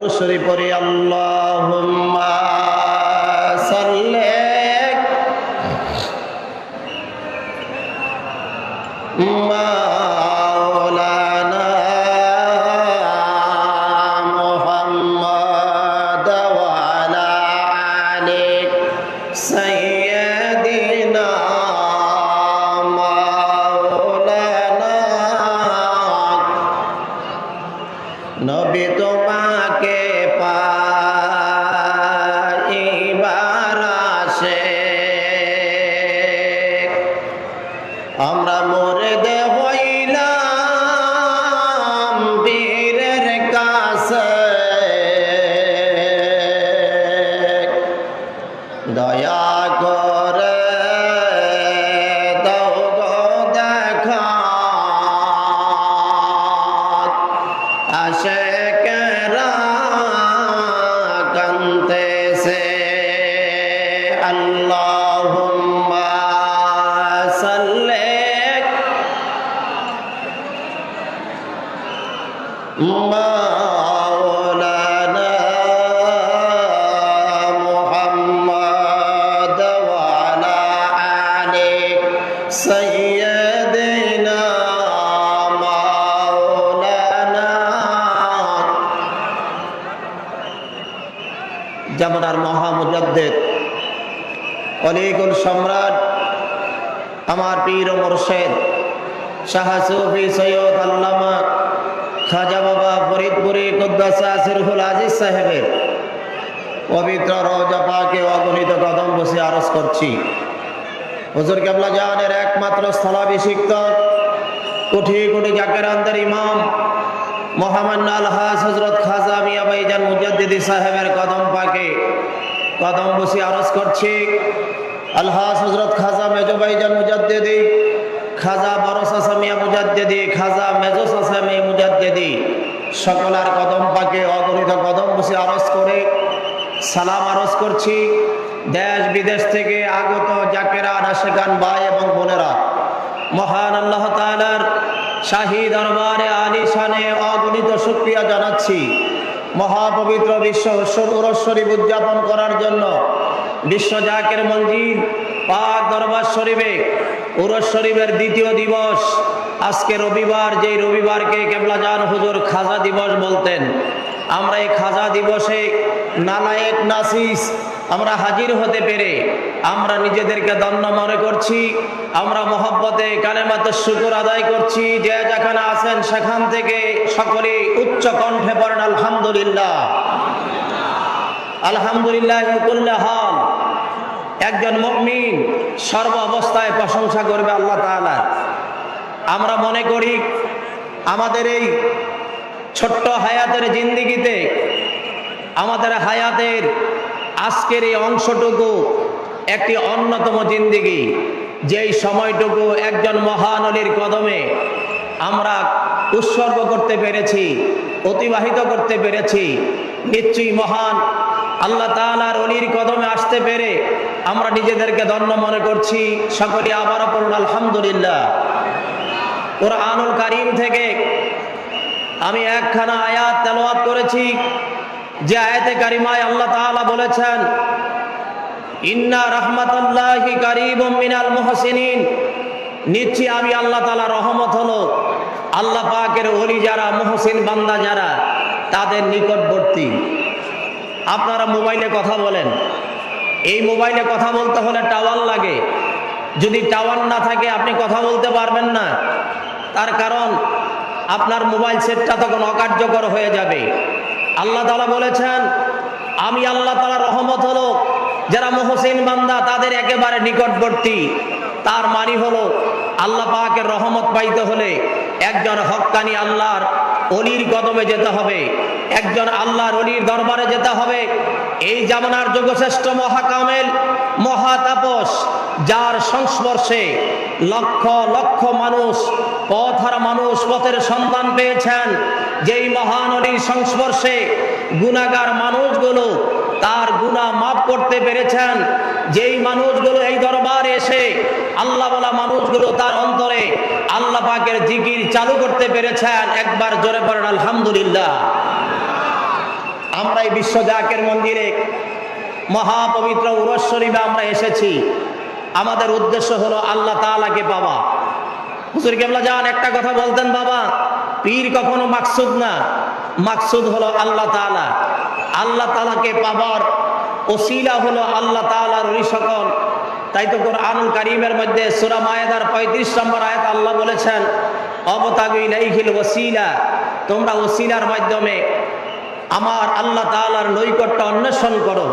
শরীফ পড়ি আসে। আমরা মরে দে মুহাম্মদ ওয়া আলা আলি সাইয়্যিদিনা মাওলানা। জামানার মহামুজাদ্দেদ অলিকুল সম্রাট, আমার পীর ও মুর্শেদ, শাহ সুফি সৈয়দ আল্লামা খাজা বাবা আজিজ সাহেবের পবিত্র রওজা পাকে অগণিত কদম বসে আরজ করছি। হুজুর কেবলা জাহানের একমাত্র স্থলাভিষিক্ত কোটি কোটি জাকেরানদের ইমাম মোহাম্মদ আলহাজ হজরত খাজা মিয়া ভাইজান মুজাদ্দিদি সাহেবের কদম পাকে কদম বসে আরজ করছি। আলহাজ হজরত খাজা মেজো ভাইজান খাজা বড় সাসা মিয়া মুজাদ্দিদি, খাজা মেজো সাসা মিয়া মুজাদ্দিদি সকলার কদম পাকে অগণিত কদম বসে আরজ করে, সালাম আরজ করছি। দেশ বিদেশ থেকে আগত জাকেরা আশেকান ভাই এবং বোনেরা, মহান আল্লাহ তাআলার শাহী দরবারে আলী শানে অগণিত শুক্রিয়া জানাচ্ছি। মহাপবিত্র বিশ্ব উরস শরীফ উদযাপন করার জন্য বিশ্ব জাকের মঞ্জিল, পাক দরবার শরীফে উরস শরীফের দ্বিতীয় দিবস আজকে রবিবার, যেই রবিবারকে কেবলাজান হুজুর খাজা দিবস বলতেন, আমরা এই খাজা দিবসে নালায়েক নাসিস, আমরা হাজির হতে পেরে আমরা নিজেদেরকে দন্য মনে করছি, আমরা মহব্বতে কালেমাত শুকুর আদায় করছি, যে যেখানে আছেন সেখান থেকে সকলে উচ্চ কণ্ঠে পড়েন আলহামদুলিল্লাহ। আলহামদুলিল্লাহ কুল্লা একজন মুমিন সর্ব অবস্থায় প্রশংসা করবে আল্লাহ তাআলা। আমরা মনে করি আমাদের এই ছোট্ট হায়াতের জিন্দিগিতে, আমাদের হায়াতের আজকের এই অংশটুকু একটি অন্যতম জিন্দিগি, যেই সময়টুকু একজন মহানলীর কদমে আমরা উৎসর্গ করতে পেরেছি, অতিবাহিত করতে পেরেছি, নিশ্চয়ই মহান আল্লাহ তালার অলির কদমে আসতে পেরে আমরা নিজেদেরকে ধন্য মনে করছি। সকলে আবার আলহামদুলিল্লাহ। ওরা আনুল কারিম থেকে আমি একখানা আয়াত তেলাওয়াত করেছি, যে আয়াতে কারিমায় আল্লাহ তাআলা বলেছেন, ইন্না রাহমাতাল্লাহি কারীবুম মিনাল মুহসিনিন। নিশ্চয়ই আমি আল্লাহ তাআলা রহমত হলো, আল্লাহ পাকের ওলি যারা, মুহসিন বান্দা যারা, তাদের নিকটবর্তী। আপনারা মোবাইলে কথা বলেন। এই মোবাইলে কথা বলতে হলে টাওয়ার লাগে। যদি টাওয়ার না থাকে, আপনি কথা বলতে পারবেন না। তার কারণ, আপনার মোবাইল সেটটা তখন অকার্যকর হয়ে যাবে। আল্লাহ তালা বলেছেন, আমি আল্লাহ তালা রহমত হলো, যারা মহসিন বান্দা, তাদের একেবারে নিকটবর্তী। তার মানি হলো, আল্লাহ পাকের রহমত পাইতে হলে একজন হকানি আল্লাহর অলির কদমে যেতে হবে। একজন আল্লাহর অলির দরবারে যেতে হবে। এই জামানার যুগশ্রেষ্ঠ মহাকামেল, মহাতাপস, যার সংস্পর্শে লক্ষ লক্ষ মানুষ, পথহারা মানুষ পথের সন্ধান পেয়েছেন। যেই মহান অলির সংস্পর্শে গুণাগার মানুষগুলো তার গুণা মাফ করতে পেরেছেন। যেই মানুষগুলো এই দরবারে এসে আল্লাহ বলা মানুষগুলো তার অন্তরে আল্লাহ পাকের জিকির চালু করতে পেরেছেন। একবার জোরে পড়েন আলহামদুলিল্লাহ। আমরা এই বিশ্ব জাকের মন্দিরে মহাপবিত্র উরস শরীফে আমরা এসেছি। আমাদের উদ্দেশ্য হলো আল্লাহ তাআলাকে পাওয়া। হুজুর কেবলা যান, একটা কথা বলতেন বাবা, পীর কখনো মাকসুদ না। মাকসুদ হলো আল্লাহ তাআলা। আল্লাহ তাআলাকে পাবার ওসিলা হলো আল্লাহ তাআলার ওই সকল। তাই তো কোরআনুল কারীমের মধ্যে সূরা মায়েদার 35 নম্বর আয়াত আল্লাহ বলেছেন, অবতাগু ইলাইহিল ওসিলা। তোমরা ওসিলার মাধ্যমে আমার আল্লাহ তাআলার নৈকট্য অন্বেষণ করো।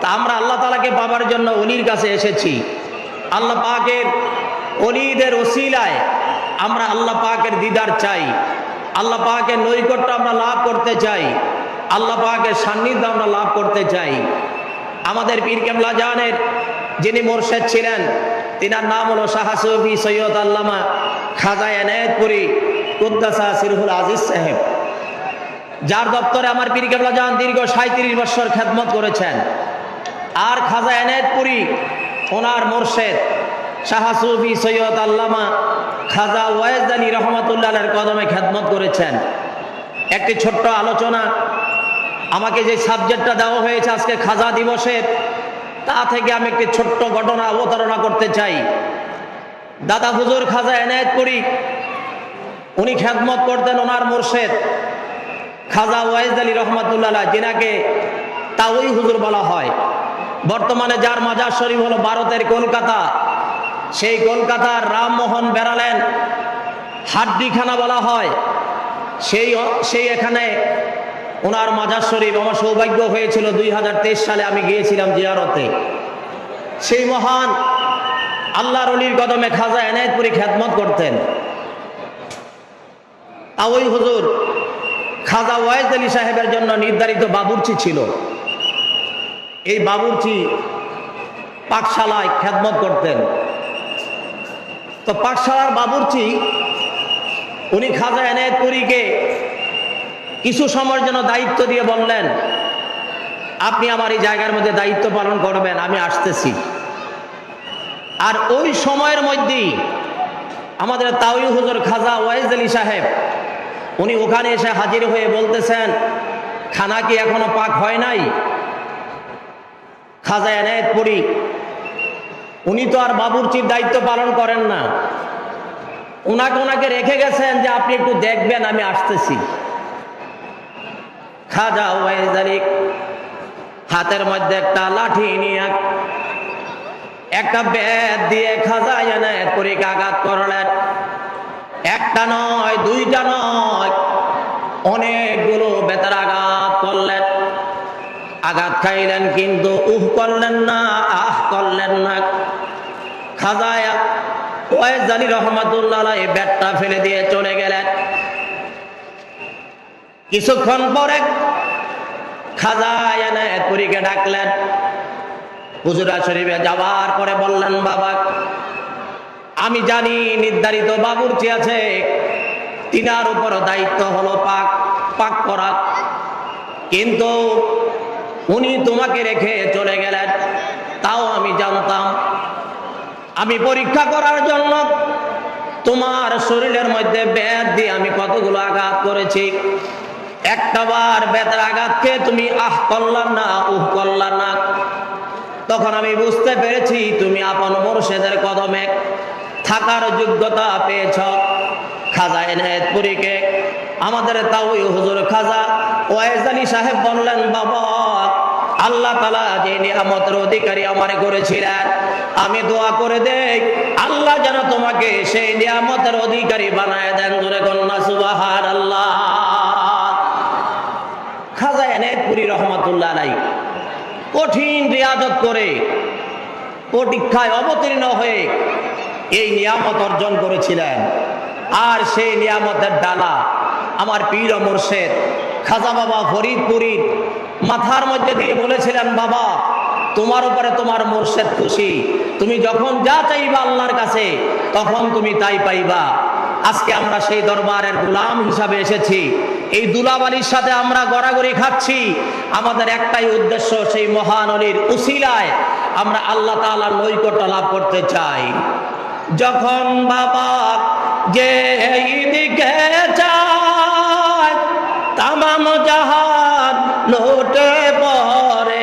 তা আমরা আল্লাহ তালাকে পাবার জন্য অলির কাছে এসেছি। আল্লাহ পাকের অলিদের ওসিলায় আমরা আল্লাহ পাকের দিদার চাই। আল্লাহ পাকের নৈকট্য আমরা লাভ করতে চাই। আল্লাহ পাকের সান্নিধ্য আমরা লাভ করতে চাই। আমাদের পীর কেমলা জানের যিনি মোরশেদ ছিলেন, তিনার নাম হলো শাহাসফি সৈয়দ আল্লামা খাজা এনায়তপুরি কুদ্দাসা সিরহুল আজিজ সাহেব। যার দপ্তরে আমার পীর কেবলা জান দীর্ঘ সাঁত্রিশ বছর খেদমত করেছেন। আর খাজা এনায়তপুরি ওনার মোরশেদ শাহাসুফি সৈয়দ আল্লামা খাজা ওয়াইজ আলী রহমতুল্লাহের কদমে খেদমত করেছেন। একটি ছোট্ট আলোচনা, আমাকে যে সাবজেক্টটা দেওয়া হয়েছে আজকে খাজা দিবসের তা থেকে আমি একটি ছোট্ট ঘটনা অবতারণা করতে চাই। দাদা হুজুর খাজা এনায়েতপুরি উনি খেদমত করতেন ওনার মোর্শেদ। খাজা ওয়াইজ আলী রহমতুল্লাহ যিনাকে তাওই হুজুর বলা হয়। বর্তমানে যার মাজার শরীফ হলো ভারতের কলকাতা, সেই কলকাতার রামমোহন বেড়ালেন, হাড্ডিখানা বলা হয়। সেই সেই এখানে ওনার মাজার শরীফ আমার সৌভাগ্য হয়েছিল দুই হাজার তেইশ সালে আমি গিয়েছিলাম জিয়ারতে। সেই মহান আল্লাহর অলির কদমে খাজা এনায়তপুরি খেদমত করতেন। তা হুজুর খাজা ওয়াইজ আলী সাহেবের জন্য নির্ধারিত বাবুর্চি ছিল। এই বাবুর্চি পাকশালায় খেদমত করতেন। তো পাকশালার বাবুর্চি, উনি খাজা এনায়তপুরীকে কিছু সময়ের জন্য দায়িত্ব দিয়ে বললেন, আপনি আমার এই জায়গার মধ্যে দায়িত্ব পালন করবেন, আমি আসতেছি। আর ওই সময়ের মধ্যেই আমাদের তাওই হুজুর খাজা ওয়াইজ আলী সাহেব উনি ওখানে এসে হাজির হয়ে বলতেছেন, খানা কি এখনও পাক হয় নাই? খাজা এনায়তপুরী উনি তো আর বাবুর্চির দায়িত্ব পালন করেন না। ওনাকে ওনাকে রেখে গেছেন যে আপনি একটু দেখবেন, আমি আসতেছি। খাজা ওয়াইজ আলী, হাতের মধ্যে একটা লাঠি নিয়ে একটা বেদ দিয়ে খাজা এনায়তপুরীকে আঘাত করলেন। একটা নয়, দুইটা নয়। অনেকগুলো বেতার আঘাত করলেন। আঘাত খাইলেন কিন্তু উহ করলেন না, আহ করলেন না। খাজায়া ওয়েজ আলী রহমাতুল্লাহ এই ব্যাটটা ফেলে দিয়ে চলে গেলেন। কিছুক্ষণ পরে খাজা এনায়তপুরীকে ডাকলেন। হুজুরা শরীফে যাওয়ার পরে বললেন, বাবা আমি জানি নির্ধারিত বাবুর বাবুর্চি আছে। তিনার উপর দায়িত্ব হলো পাক পাক করা। কিন্তু উনি তোমাকে রেখে চলে গেলেন, তাও আমি জানতাম। আমি পরীক্ষা করার জন্য তোমার শরীরের মধ্যে ব্যাধ দিয়ে আমি কতগুলো আঘাত করেছি। একটা বার বেতের আঘাতকে তুমি আহ করলাম না, উহ করলাম না। তখন আমি বুঝতে পেরেছি তুমি আপন মোর্শেদের কদমে থাকার যোগ্যতা পেয়েছ। খাজা এনায়তপুরীকে আমাদের তাওই হুজুর খাজা ওয়াইজ আলী সাহেব বললেন, বাবা, আল্লাহ তালা যে নিয়ামতের অধিকারী আমার করেছিলেন। আমি দোয়া করে দেই, আল্লাহ যেন তোমাকে সেই নিয়ামতের অধিকারী বানায় দেন। জোরে কন্যা সুবাহার আল্লাহ খাজা এনায়তপুরী রহমতুল্লাহ আলাই কঠিন রিয়াজত করে পরীক্ষায় অবতীর্ণ হয়ে এই নিয়ামত অর্জন করেছিলেন। আর সেই নিয়ামতের ডালা আমার পীর মোর্শেদ খাজা বাবা ফরিদপুরীর মাথার মধ্যে দিয়ে বলেছিলেন, বাবা, তোমার উপরে তোমার মোর্শেদ খুশি। তুমি যখন যা চাইবা আল্লাহর কাছে, তখন তুমি তাই পাইবা। আজকে আমরা সেই দরবারের গোলাম হিসাবে এসেছি। এই দুলাবালির সাথে আমরা গড়াগড়ি খাচ্ছি। আমাদের একটাই উদ্দেশ্য সেই মহান উসিলায় আমরা আল্লাহ তাআলার নৈকট্য লাভ করতে চাই। যখন বাবা যে দিকে চায় তামাম পরে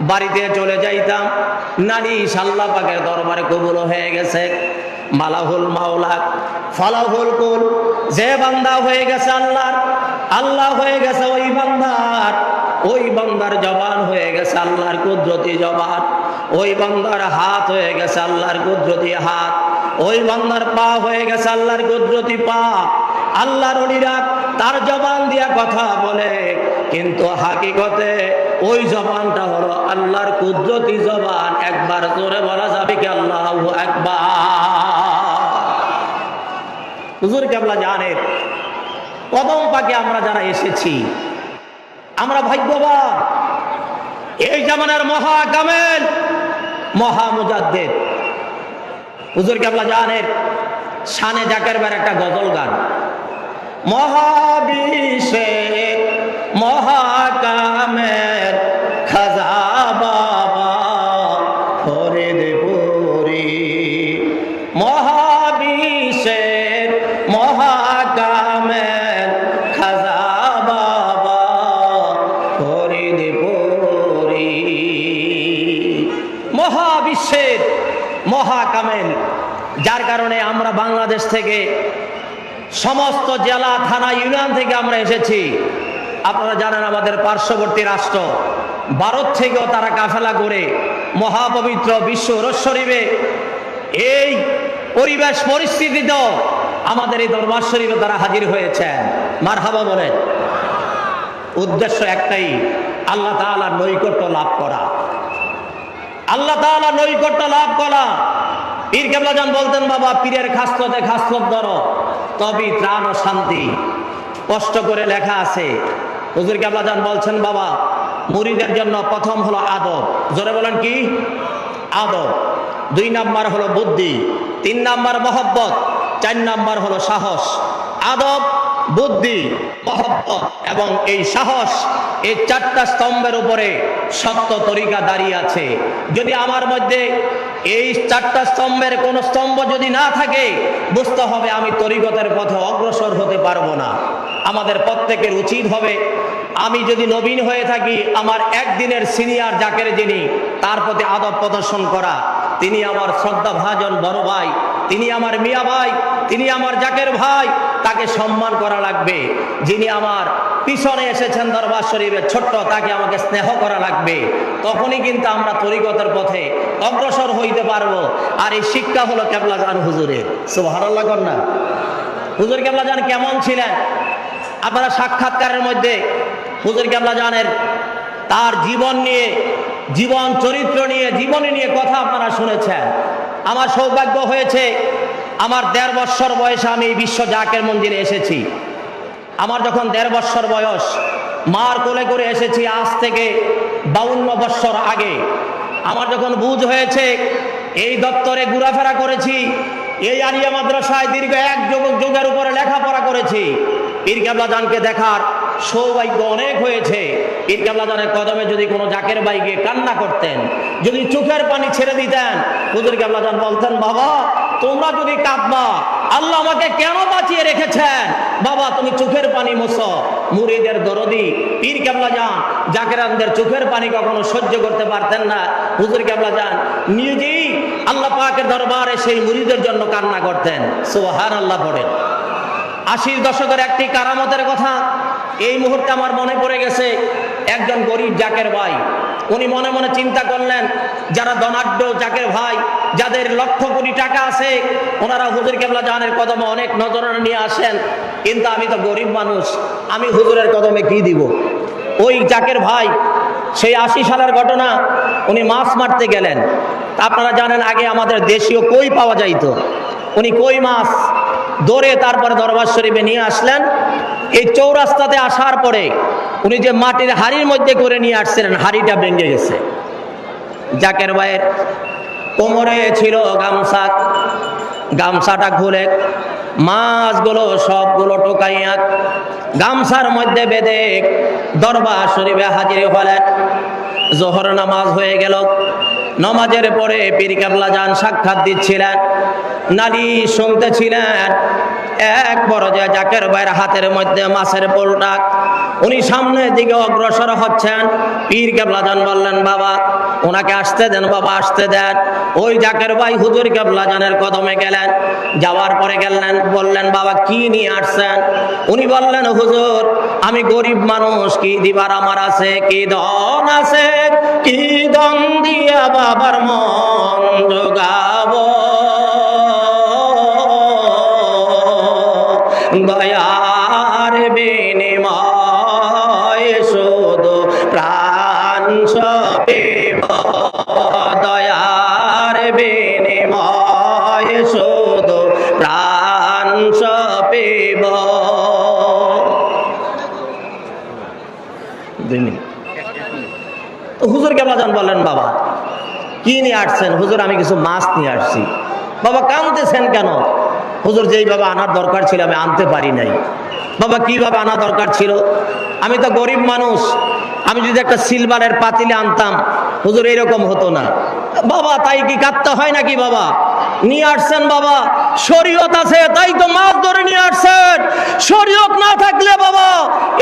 বাড়িতে চলে যাইতাম। নালিশ আল্লাহ পাকের দরবারে কবুল হয়ে গেছে। মালাহুল মাওলা, ফলাহুল কুল, যে বান্দা হয়ে গেছে আল্লাহর, আল্লাহ হয়ে গেছে ওই বান্দার ওই বান্দার জবান হয়ে গেছে আল্লাহর কুদরতি জবান। ওই বান্দার হাত হয়ে গেছে আল্লাহর কুদরতি হাত। ওই বান্দার পা হয়ে গেছে আল্লাহর কুদরতি পা। আল্লাহর অলিরা তার জবান দিয়া কথা বলে, কিন্তু হাকিকতে ওই জবানটা হলো আল্লাহর কুদরতি জবান। একবার জোরে বলা যাবে কি আল্লাহ একবার কেবলা জানেন কদম পাকে আমরা যারা এসেছি, আমরা ভাগ্যবান। এই জামানার মহা কামেল মহা মুজাদ্দেদ হুজুর কেবলা জানেন শানে জাকের একটা গজল গান। মহাবিশ্বের খাজা বাবা মহাবিশ্বের খাজা বাবা মহাবিশ্বের যার কারণে আমরা বাংলাদেশ থেকে সমস্ত জেলা, থানা, ইউনিয়ন থেকে আমরা এসেছি। আপনারা জানেন আমাদের পার্শ্ববর্তী রাষ্ট্র। ভারত থেকেও তারা কাফেলা করে মহাপবিত্র বিশ্ব রশ্বরীবে এই পরিবেশ পরিস্থিতিতেও আমাদের এই দরবার শরীফে তারা হাজির হয়েছেন। মার হাবা বলেন। উদ্দেশ্য একটাই, আল্লাহ তাআলার নৈকট্য লাভ করা। আল্লাহ তাআলা নৈকট্য লাভ করা। পীর কেবলাজান বলতেন, বাবা, পীরের খাস্ততে খাস্তত ধরো তবে ত্রাণ ও শান্তি। কষ্ট করে লেখা আছে। হুজুর কেবলাজান বলছেন, বাবা মুরিদের জন্য প্রথম হলো আদব। জোরে বলেন কি? আদব। দুই নাম্বার হলো বুদ্ধি, তিন নাম্বার মহব্বত, চার নাম্বার হলো সাহস। আদব, বুদ্ধি, মহব্বত এবং এই সাহস এই চারটা স্তম্ভের উপরে সত্য তরিকা দাঁড়িয়ে আছে। যদি আমার মধ্যে এই চারটা স্তম্ভের কোনো স্তম্ভ যদি না থাকে, বুঝতে হবে আমি তরিকতের পথে অগ্রসর হতে পারব না। আমাদের প্রত্যেকের উচিত হবে আমি যদি নবীন হয়ে থাকি, আমার একদিনের সিনিয়র জাকের যিনি, তার প্রতি আদব প্রদর্শন করা, তিনি আমার শ্রদ্ধা ভাজন বড় ভাই, তিনি আমার মিয়া ভাই, তিনি আমার জাকের ভাই, তাকে সম্মান করা লাগবে। যিনি আমার পিছনে এসেছেন দরবার শরীফে ছোট্ট, তাকে আমাকে স্নেহ করা লাগবে। তখনই কিন্তু আমরা তরিকতের পথে অগ্রসর হইতে পারব। আর এই শিক্ষা হলো কেবলা জান হুজুরের। সুবহানাল্লাহ কন্যা হুজুর কেবলা জান কেমন ছিলেন? আপনারা সাক্ষাৎকারের মধ্যে হুজুর কেবলা জানের তার জীবন নিয়ে, জীবন চরিত্র নিয়ে, জীবনী নিয়ে কথা আপনারা শুনেছেন। আমার সৌভাগ্য হয়েছে, আমার দেড় বৎসর বয়সে আমি বিশ্ব জাকের মন্দিরে এসেছি। আমার যখন দেড় বৎসর বয়স, মার কোলে করে এসেছি আজ থেকে বাউন্ন বৎসর আগে। আমার যখন বুঝ হয়েছে, এই দপ্তরে ঘোরাফেরা করেছি, এই আলিয়া মাদ্রাসায় দীর্ঘ এক যুগ যুগের উপরে লেখাপড়া করেছি। পীর কেবলা জানকে দেখার সৌভাগ্য অনেক হয়েছে। পীর কেবলা জানের কদমে যদি কোনো জাকের বাইকে কান্না করতেন, যদি চোখের পানি ছেড়ে দিতেন, হুজুর কেবলা জান বলতেন, বাবা, তোমরা যদি কাঁদবা, আল্লাহ আমাকে কেন বাঁচিয়ে রেখেছেন? বাবা, তুমি চোখের পানি মুছো মুরিদের দরদি। পীর কেবলা যান জাকেরানদের চোখের পানি কখনো সহ্য করতে পারতেন না। হুজুর কেবলা যান নিজেই আল্লাহ পাকের দরবারে সেই মুরিদের জন্য কান্না করতেন। সুবহান আল্লাহ পড়েন। আশির দশকের একটি কারামতের কথা এই মুহূর্তে আমার মনে পড়ে গেছে, একজন গরিব জাকের ভাই। উনি মনে মনে চিন্তা করলেন, যারা ধনাঢ্য জাকের ভাই, যাদের লক্ষ কোটি টাকা আছে, ওনারা হুজুর কেবলা জানের কদমে অনেক নজরানা নিয়ে আসেন। কিন্তু আমি তো গরিব মানুষ, আমি হুজুরের কদমে কি দিব? ওই জাকের ভাই, সেই আশি সালের ঘটনা, উনি মাছ মারতে গেলেন। আপনারা জানেন, আগে আমাদের দেশীয় কই পাওয়া যাইতো। উনি কই মাছ দৌড়ে তারপরে দরবার শরীফে নিয়ে আসলেন এই চৌরাস্তাতে আসার পরে উনি যে মাটির হাড়ির মধ্যে করে নিয়ে আসছিলেন, হাড়িটা ভেঙে গেছে। জাকের ভাইয়ের কোমরে ছিল গামছা, গামছাটা খুলে মাছগুলো সবগুলো টোকাইয়া গামছার মধ্যে বেঁধে দরবার শরীফে হাজির হলেন। জোহর নামাজ হয়ে গেল। নমাজের পরে পীর কাবলা যান সাক্ষাৎ দিচ্ছিলেন। নারী শুনতেছিলেন। এক বড় যে জাকের বাইর হাতের মধ্যে মাছের পোলটা উনি সামনের দিকে অগ্রসর হচ্ছেন। পীর কেবলা যান বললেন, বাবা, ওনাকে আসতে দেন, বাবা, আসতে দেন। ওই জাকের ভাই হুজুর কেবলা জানের কদমে গেলেন, যাওয়ার পরে গেলেন, বললেন, বাবা, কি নিয়ে আসছেন? উনি বললেন, হুজুর, আমি গরিব মানুষ, কি দিবার আমার আছে, কি ধন আছে, কি দন দিয়া বাবার মন যোগাবো নিয়ে আসছেন। হুজুর, আমি কিছু মাছ নিয়ে আসছি। বাবা কানতেছেন কেন? হুজুর যেইভাবে আনার দরকার ছিল, আমি আনতে পারি নাই। বাবা, কীভাবে আনা দরকার ছিল? আমি তো গরিব মানুষ। আমি যদি একটা সিলভারের পাতিলে আনতাম, হুজুর, এরকম হতো না। বাবা, তাই কি কাঁদতে হয় নাকি বাবা? নিয়ে আসছেন বাবা। শরীয়ত আছে, তাই তো মাছ ধরে নিয়ে আসছেন। শরীয়ত না থাকলে বাবা,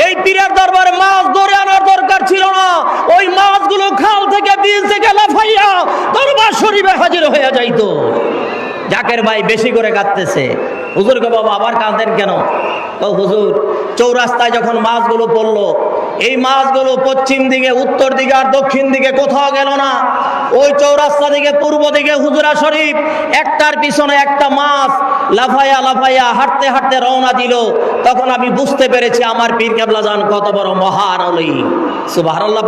এই পীরের দরবারে মাছ ধরে আনার দরকার ছিল না। ওই মাছগুলো খাল থেকে বীজ থেকে লাফাইয়া দরবার শরীফে হাজির হয়ে যাইতো। জাকের ভাই বেশি করে কাঁদতেছে। হুজুরকে বাবা আবার কাঁদেন কেন? হুজুর, চৌরাস্তায় যখন মাছগুলো পড়ল এই মাছগুলো পশ্চিম দিকে, উত্তর দিকে আর দক্ষিণ দিকে কোথাও গেল না। ওই চৌরাস্তা দিকে, পূর্ব দিকে হুজুরা শরীফ, একটার পিছনে একটা মাছ লাফাইয়া লাফাইয়া হাঁটতে হাঁটতে রওনা দিল। তখন আমি বুঝতে পেরেছি আমার পীর কেবলা যান কত বড় মহান অলি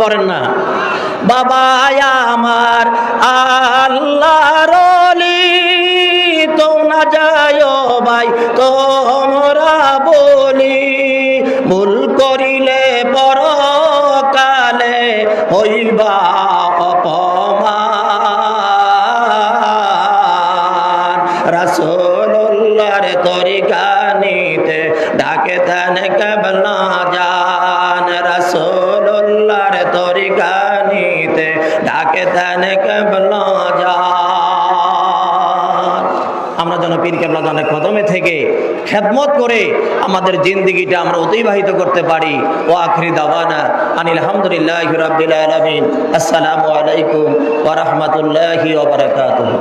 পড়েন না? বাবা আমার আল্লাহর অলি তো যায় ভাই, তোমরা বলি, ভুল করিলে হইবা অপমান খেদমত করে আমাদের জিন্দিগিটা আমরা অতিবাহিত করতে পারি। ও আখরি দাওয়ানা আনিল আলহামদুলিল্লাহ আসসালামু আলাইকুম ওয়া রাহমাতুল্লাহি ওয়া বারাকাতুহু।